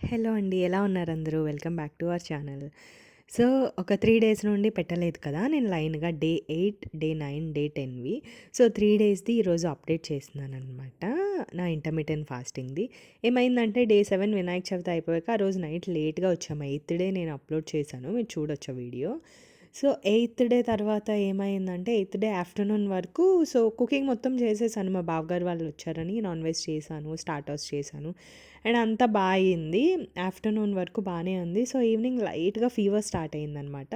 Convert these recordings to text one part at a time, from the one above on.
Hello అండి. ఎలా ఉన్నారు అందరూ? Welcome back to our channel. So, ఒక త్రీ డేస్ నుండి పెట్టలేదు కదా! నేను లైన్‌గా day eight day nine day 10వి. So, three డేస్‌ది ఈరోజు అప్డేట్ చేస్తున్నాను అనమాట నా ఇంటర్మీడియట్ ఫాస్టింగ్‌ది. ఏమైందంటే డే సెవెన్ వినాయక చవితి అయిపోయాక ఆ రోజు నైట్ లేట్‌గా వచ్చాము. ఎయిత్ డే నేను అప్లోడ్ చేశాను. మీరు చూడొచ్చు వీడియో. సో, ఎయిత్ డే తర్వాత ఏమైందంటే ఎయిత్ డే ఆఫ్టర్‌నూన్ వరకు సో, కుకింగ్ మొత్తం చేసేసాను. మా బావగారు వాళ్ళు వచ్చారని నాన్ వెజ్ చేశాను. స్టార్టర్స్ చేశాను. అండ్ అంతా బాగా అయింది. ఆఫ్టర్‌నూన్ వరకు బాగానే ఉంది. సో, ఈవినింగ్ లైట్‌గా ఫీవర్ స్టార్ట్ అయిందనమాట.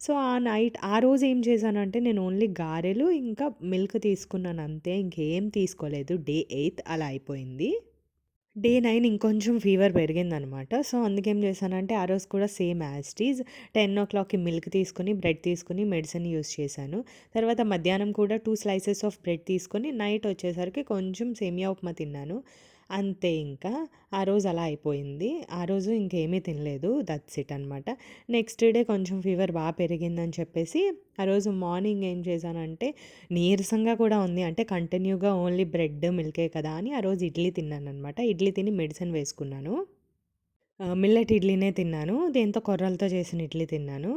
సో, ఆ నైట్ ఆ రోజు ఏం చేశానంటే నేను ఓన్లీ గారెలు ఇంకా మిల్క్ తీసుకున్నాను అంతే. ఇంకేం తీసుకోలేదు. డే ఎయిత్ అలా అయిపోయింది. డే నైన్ ఇంకొంచెం ఫీవర్ పెరిగిందనమాట. సో, అందుకేం చేశానంటే ఆ రోజు కూడా సేమ్ యాజ్ ఇట్ ఈజ్ 10:00కి మిల్క్ తీసుకొని, బ్రెడ్ తీసుకొని మెడిసిన్ యూజ్ చేశాను. తర్వాత మధ్యాహ్నం కూడా టూ స్లైసెస్ ఆఫ్ బ్రెడ్ తీసుకొని నైట్ వచ్చేసరికి కొంచెం సేమియా ఉప్మా తిన్నాను. అంతే ఇంకా. ఆ రోజు అలా అయిపోయింది. ఆ రోజు ఇంకేమీ తినలేదు. దట్స్ ఇట్ అనమాట. నెక్స్ట్ డే కొంచెం ఫీవర్ బాగా పెరిగిందని చెప్పేసి ఆ రోజు మార్నింగ్ ఏం చేశానంటే నీరసంగా కూడా ఉంది. అంటే కంటిన్యూగా ఓన్లీ బ్రెడ్, మిల్కే కదా అని ఆ రోజు ఇడ్లీ తిన్నాను అనమాట ఇడ్లీ తిని మెడిసిన్ వేసుకున్నాను. మిల్లెట్ ఇడ్లీనే తిన్నాను. దేంతో కొర్రలతో చేసిన ఇడ్లీ తిన్నాను.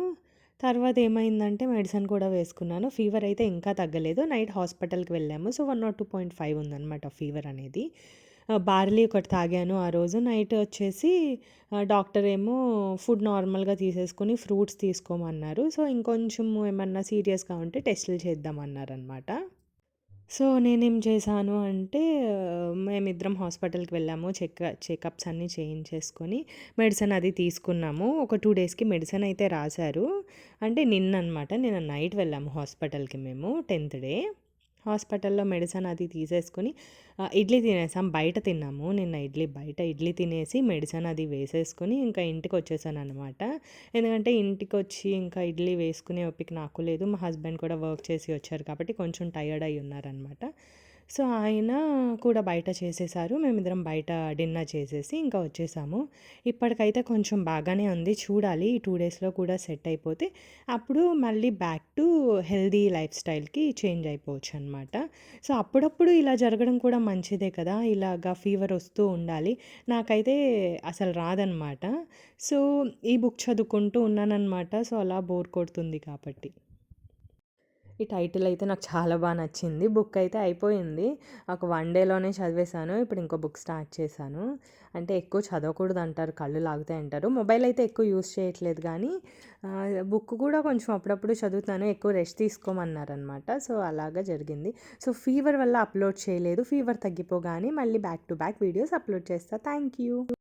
తర్వాత ఏమైందంటే మెడిసిన్ కూడా వేసుకున్నాను. ఫీవర్ అయితే ఇంకా తగ్గలేదు. నైట్ హాస్పిటల్‌కి వెళ్ళాము. So, one not two point five ఉందన్నమాట ఫీవర్ అనేది. బార్లీ ఒకటి తాగాను ఆ రోజు. నైట్ వచ్చేసి డాక్టర్ ఏమో ఫుడ్ నార్మల్‌గా తీసేసుకొని ఫ్రూట్స్ తీసుకోమన్నారు. సో, ఇంకొంచెం ఏమన్నా సీరియస్‌గా ఉంటే టెస్టులు చేద్దామన్నారనమాట. సో, నేనేం చేశాను అంటే మేమిద్దరం హాస్పిటల్‌కి వెళ్ళాము. చెక్ చెకప్స్ అన్నీ చేయించేసుకొని మెడిసిన్ అది తీసుకున్నాము. ఒక టూ డేస్‌కి మెడిసిన్ అయితే రాశారు. అంటే నిన్న అనమాట నిన్న నైట్ వెళ్ళాము హాస్పిటల్‌కి మేము 10థ్ డే. హాస్పిటల్‌లో మెడిసిన్ అది తీసేసుకొని ఇడ్లీ తినేసాం. బయట తిన్నాము. నిన్న ఇడ్లీ బయట ఇడ్లీ తినేసి మెడిసిన్ అది వేసేసుకొని ఇంకా ఇంటికి వచ్చేసాను అనమాట ఎందుకంటే ఇంటికొచ్చి ఇంకా ఇడ్లీ వేసుకునే ఓపిక నాకు లేదు. మా హస్బెండ్ కూడా వర్క్ చేసి వచ్చారు కాబట్టి కొంచెం టయర్డ్ అయి ఉన్నారనమాట. సో, ఆయన కూడా బయట చేసేసారు. మేమిద్దరం బయట డిన్నర్ చేసేసి ఇంకా వచ్చేసాము. ఇప్పటికైతే కొంచెం బాగానే ఉంది. చూడాలి ఈ టూ డేస్‌లో కూడా సెట్ అయిపోతే అప్పుడు మళ్ళీ బ్యాక్ టు హెల్దీ లైఫ్ స్టైల్‌కి చేంజ్ అయిపోవచ్చు అనమాట సో, అప్పుడప్పుడు ఇలా జరగడం కూడా మంచిదే కదా! ఇలాగా ఫీవర్ వస్తూ ఉండాలి. నాకైతే అసలు రాదనమాట. సో, ఈ బుక్ చదువుకుంటూ ఉన్నాననమాట. సో, అలా బోర్ కొడుతుంది కాబట్టి. ఈ టైటిల్ అయితే నాకు చాలా బాగా నచ్చింది. బుక్ అయితే అయిపోయింది. ఒక వన్ డేలోనే చదివేశాను. ఇప్పుడు ఇంకో బుక్ స్టార్ట్ చేశాను. అంటే ఎక్కువ చదవకూడదు అంటారు కళ్ళు లాగుతాయి అంటారు మొబైల్ అయితే ఎక్కువ యూజ్ చేయట్లేదు కానీ బుక్ కూడా కొంచెం అప్పుడప్పుడు చదువుతాను. ఎక్కువ రెస్ట్ తీసుకోమన్నారనమాట. సో, అలాగా జరిగింది. సో, ఫీవర్ వల్ల అప్లోడ్ చేయలేదు. ఫీవర్ తగ్గిపోగానే మళ్ళీ back to back videos upload చేస్తా. Thank you.